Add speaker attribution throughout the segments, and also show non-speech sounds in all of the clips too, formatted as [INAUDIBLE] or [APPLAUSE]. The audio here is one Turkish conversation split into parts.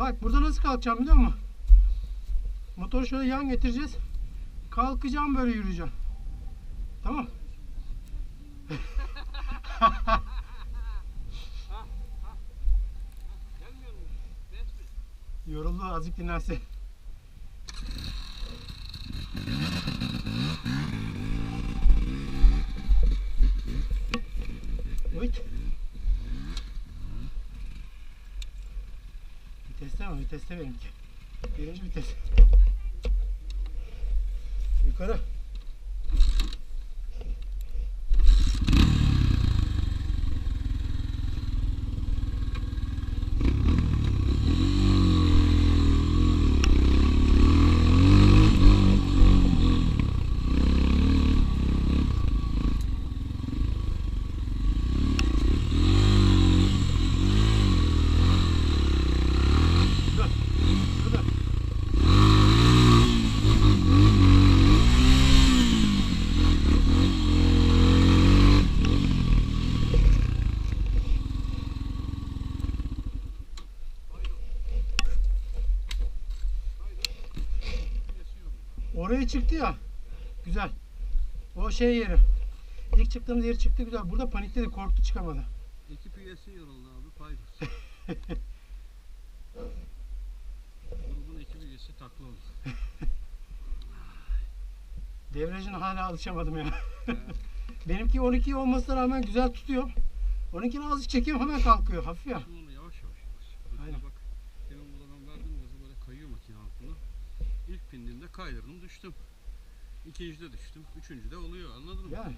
Speaker 1: Bak burada nasıl kalkacağım biliyor musun? Motoru şöyle yan getireceğiz. Kalkacağım böyle yürüyeceğim. Tamam. [LAUGHS] Yoruldu azıcık dinlense. Uyt. Viteste mi? Viteste benimki. Birinci vites. Yukarı. Dur. Dur. Oraya çıktı ya. Güzel. O şey yeri. İlk çıktığımız yeri çıktı güzel. Burada panikledi, korktu çıkamadı.
Speaker 2: Ekip üyesi yoruldu abi paydos. [LAUGHS] Grubun ekip üyesi takla oldu. [LAUGHS]
Speaker 1: Devrejine hala alışamadım ya. [LAUGHS] Benimki 12 olmasına rağmen güzel tutuyor. 12'ni azıcık çekiyorum hemen kalkıyor. Hafif ya.
Speaker 2: Şimdi onu yavaş yavaş yavaş. Mesela
Speaker 1: Aynen.
Speaker 2: bak demin burada ben verdim gazı böyle kayıyor makine altına. İlk bindiğimde kaydırdım düştüm. İkincide düştüm. Üçüncüde oluyor anladın mı?
Speaker 1: Yani.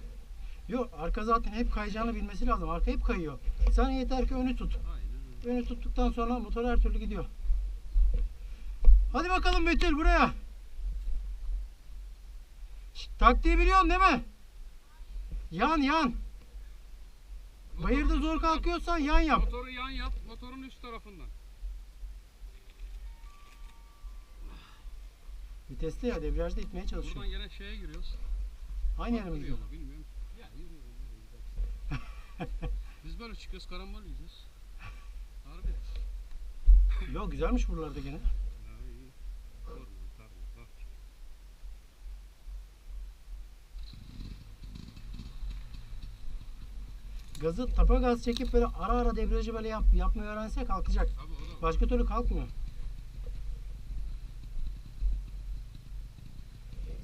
Speaker 1: Yok arka zaten hep kayacağını bilmesi lazım. Arka hep kayıyor. Sen yeter ki önü tut.
Speaker 2: Aynen.
Speaker 1: Önü tuttuktan sonra motor her türlü gidiyor. Hadi bakalım Betül buraya. Şşt, taktiği biliyorsun değil mi? Yan yan. Bayırda zor kalkıyorsan yan yap.
Speaker 2: Motoru yan yap. Motorun üst tarafından.
Speaker 1: Viteste ya debriyajda itmeye çalışıyor.
Speaker 2: Buradan gene şeye giriyoruz.
Speaker 1: Aynı yere mi gidiyor?
Speaker 2: Bilmiyorum. Ya. [LAUGHS] Biz böyle çıkıyoruz karambol yiyeceğiz. Harbi.
Speaker 1: Yok güzelmiş buralarda gene.
Speaker 2: Ya iyi.
Speaker 1: Gazı tapa gaz çekip böyle ara ara debriyajı böyle yap, yapmayı öğrense kalkacak.
Speaker 2: Abi o da var.
Speaker 1: Başka türlü kalkmıyor.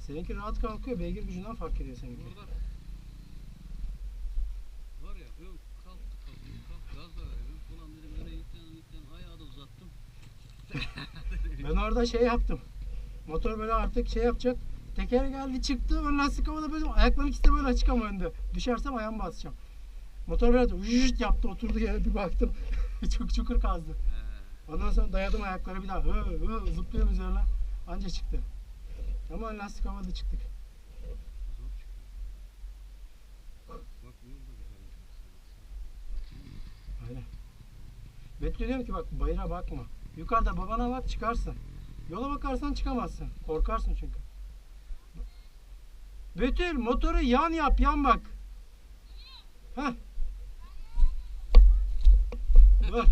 Speaker 1: Seninki rahat kalkıyor. Beygir gücünden fark ediyor seninki.
Speaker 2: Orada var ya kalk gaz da. Ulan dedim ayağı da uzattım. [LAUGHS]
Speaker 1: Ben orada şey yaptım. Motor böyle artık şey yapacak. Teker geldi çıktı. Ön lastik havada böyle ayaklarım ikisi de böyle açık ama önde. Düşersem ayağımı basacağım. Motor böyle vücut yaptı oturdu yere bir baktım. [LAUGHS] Çok çukur kazdı. Ondan sonra dayadım ayakları bir daha. Hı hı zıplıyorum üzerine. Anca çıktı. Ama lastik havada çıktık. Betül diyorum ki bak bayıra bakma. Yukarıda babana bak çıkarsın. Yola bakarsan çıkamazsın. Korkarsın çünkü. Betül motoru yan yap yan bak. Heh. Dur.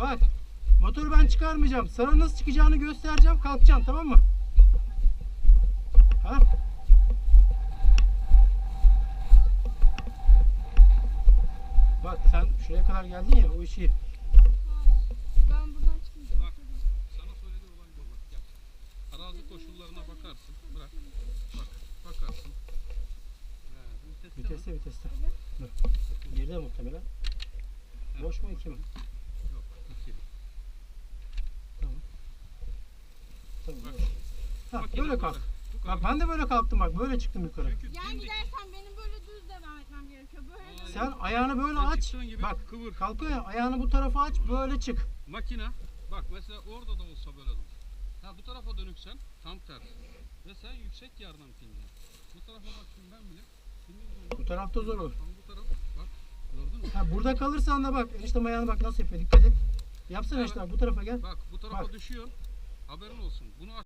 Speaker 1: bak. [LAUGHS] Motoru ben çıkarmayacağım. Sana nasıl çıkacağını göstereceğim. Kalkacaksın tamam mı? Ha? Bak sen şuraya kadar geldin ya o işi.
Speaker 3: Ben buradan çıkmayacağım.
Speaker 2: Bak sana söylediği olay bu. Bak gel. Arazi koşullarına bakarsın. Bırak. Bak bakarsın. He, viteste.
Speaker 1: Viteste viteste. Dur. Geride muhtemelen.
Speaker 2: He,
Speaker 1: Boş mu iki mi?
Speaker 2: Yok iki.
Speaker 1: Tamam.
Speaker 2: Bak.
Speaker 1: Ha, böyle kalk. Bak ben de böyle kalktım bak böyle çıktım yukarı.
Speaker 3: Yan gidersen benim böyle düz devam etmem gerekiyor. Böyle düz.
Speaker 1: Sen ayağını böyle
Speaker 2: Sen
Speaker 1: aç.
Speaker 2: çıktığın gibi
Speaker 1: Bak
Speaker 2: kıvır.
Speaker 1: kalkıyor ya ayağını bu tarafa aç böyle çık.
Speaker 2: Makine bak mesela orada da olsa böyle dur. Ha bu tarafa dönüksen tam tersi. Ve sen yüksek yerden pinle. Bu tarafa bak şimdi ben bile. Şimdi
Speaker 1: Bu tarafta zor olur.
Speaker 2: Tam bu taraf bak gördün mü?
Speaker 1: Ha, burada kalırsan da bak enişte ayağını bak nasıl yapıyor dikkat et. Yapsana
Speaker 2: Evet.
Speaker 1: işte bak, bu tarafa gel.
Speaker 2: Bak bu tarafa
Speaker 1: Bak.
Speaker 2: düşüyor. Haberin olsun. Bunu